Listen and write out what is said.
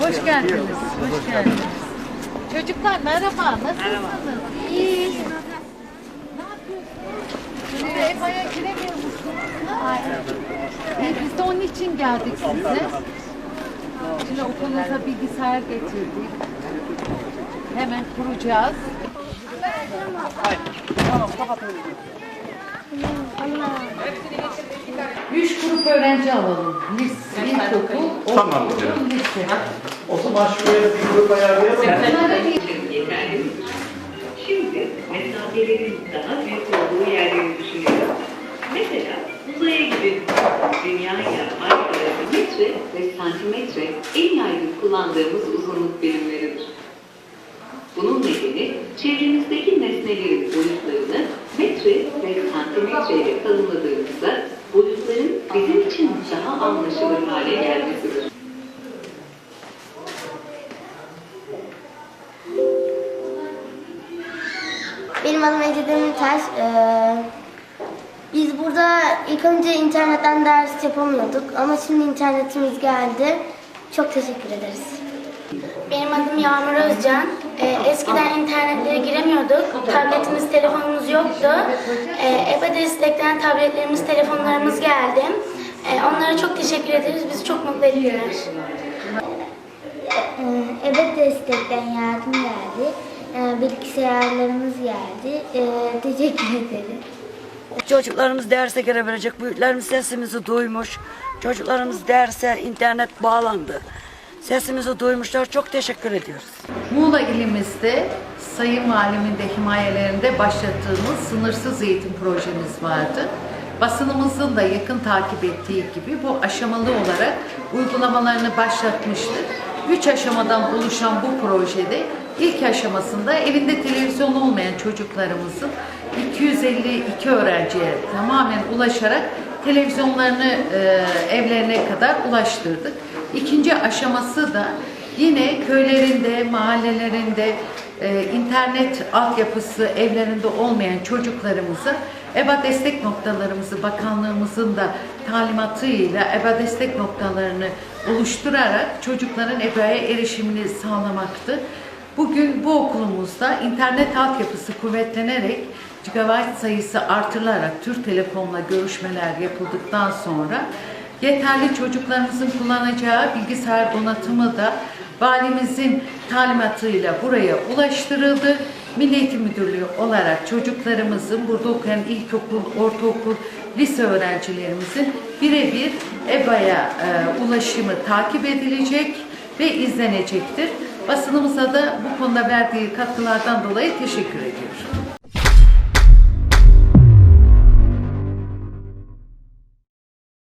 Hoş geldiniz. Hoş geldiniz. Çocuklar merhaba. Nasılsınız? İyi. Ne yapıyorsunuz? Hayır. İyi, biz de onun için geldik size. Şimdi okulunuza bilgisayar getirdik. Hemen kuracağız. Üç grup öğrenci alalım. Lise, ilkokul, Tamam ortaokul, hocam. lise. O zaman şuraya bir grup ayarlayalım. Bunları bir yeterli. Şimdi mesafelerin daha büyük olduğu yerleri düşünüyorum. Mesela uzaya gidelim. Dünyaya ay arası metre ve santimetre en yaygın kullandığımız uzunluk birimleridir. Bunun nedeni çevremizdeki nesnelerin boyutlarını metre ve santimetre ile tanımladığımızda boyutların bizim için daha anlaşılır hale gelmesidir. Benim adım Ece Demirtaş. Ee, biz burada ilk önce internetten ders yapamıyorduk ama şimdi internetimiz geldi. Çok teşekkür ederiz. Benim adım Yağmur Özcan. Ee, eskiden internetlere giremiyorduk. Tabletimiz, telefonumuz yoktu. Ee, EBA destekleyen tabletlerimiz, telefonlarımız geldi. Ee, onlara çok teşekkür ederiz. Bizi çok mutlu ettiler. Ee, evet destekten yardım geldi. Ee, bilgisayarlarımız geldi. Ee, teşekkür ederim. Çocuklarımız derse girebilecek. Büyüklerimiz sesimizi duymuş. Çocuklarımız derse internet bağlandı. Sesimizi duymuşlar. Çok teşekkür ediyoruz. Muğla ilimizde Sayın Valimin de himayelerinde başlattığımız sınırsız eğitim projemiz vardı. Basınımızın da yakın takip ettiği gibi bu aşamalı olarak uygulamalarını başlatmıştık. Üç aşamadan oluşan bu projede ilk aşamasında evinde televizyon olmayan çocuklarımızın 252 öğrenciye tamamen ulaşarak televizyonlarını e, evlerine kadar ulaştırdık. İkinci aşaması da yine köylerinde, mahallelerinde e, internet altyapısı evlerinde olmayan çocuklarımızı EBA destek noktalarımızı bakanlığımızın da talimatıyla EBA destek noktalarını oluşturarak çocukların EBA'ya erişimini sağlamaktı. Bugün bu okulumuzda internet altyapısı kuvvetlenerek gigabyte sayısı artırılarak Türk Telekom'la görüşmeler yapıldıktan sonra yeterli çocuklarımızın kullanacağı bilgisayar donatımı da valimizin talimatıyla buraya ulaştırıldı. Milli Eğitim Müdürlüğü olarak çocuklarımızın burada okuyan ilkokul, ortaokul, lise öğrencilerimizin birebir EBA'ya e, ulaşımı takip edilecek ve izlenecektir. Basınımıza da bu konuda verdiği katkılardan dolayı teşekkür ediyorum.